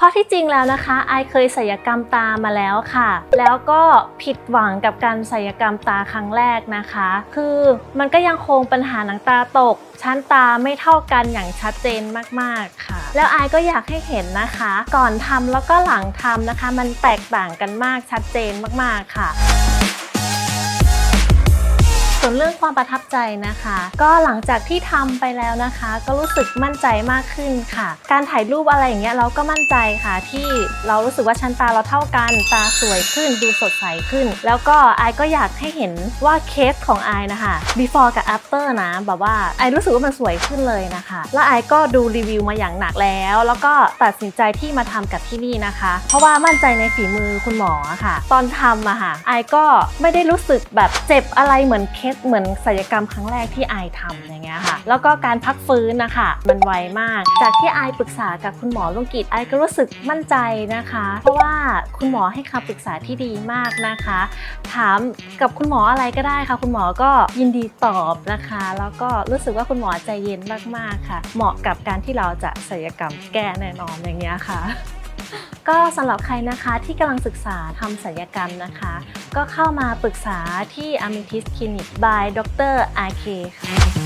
เพราะที่จริงแล้วนะคะไอเคยศัลยกรรมตามาแล้วค่ะ แล้วก็ผิดหวังกับการศัลยกรรมตาครั้งแรกนะคะ คือมันก็ยังคงปัญหาหนังตาตก ชั้นตาไม่เท่ากันอย่างชัดเจนมากๆค่ะ แล้วไอก็อยากให้เห็นนะคะ ก่อนทำแล้วก็หลังทำนะคะ มันแตกต่างกันมากชัดเจนมากๆค่ะ ส่วนเรื่องความประทับใจนะคะ ก็หลังจากที่ทำไปแล้วนะคะ ก็รู้สึกมั่นใจมากขึ้นค่ะ การถ่ายรูปอะไรอย่างเงี้ยเราก็มั่นใจค่ะ ที่เรารู้สึกว่าชั้นตาเราเท่ากันตาสวยขึ้นดูสดใสขึ้น แล้วก็ไอก็อยากให้เห็นว่าเคสของไอนะคะ before กับ after นะแบบว่าไอรู้สึกว่ามันสวยขึ้นเลยนะคะ แล้วไอก็ดูรีวิวมาอย่างหนักแล้ว แล้วก็ตัดสินใจที่มาทำกับที่นี่นะคะ เพราะว่ามั่นใจในฝีมือคุณหมอค่ะ ตอนทำอะค่ะไอก็ไม่ได้รู้สึกแบบเจ็บอะไรเหมือนเคสเหมือนศัลยกรรมครั้งแรกที่ไอายทำอย่างเงี้ยค่ะ แล้วก็การพักฟื้นนะคะมันไวมาก จากที่ไอายปรึกษากับคุณหมอลุงกิจไอายก็รู้สึกมั่นใจนะคะ เพราะว่าคุณหมอให้คำปรึกษาที่ดีมากนะคะ ถามกับคุณหมออะไรก็ได้ค่ะ คุณหมอก็ยินดีตอบนะคะ แล้วก็รู้สึกว่าคุณหมอใจเย็นมากๆค่ะ เหมาะกับการที่เราจะศัลยกรรมแก้แน่นอนอย่างเงี้ยค่ะ ก็สำหรับใครนะคะที่กำลังศึกษาทำศัลยกรรมนะคะ ก็เข้ามาปรึกษาที่ Amethyst Clinic by Dr. RK ค่ะ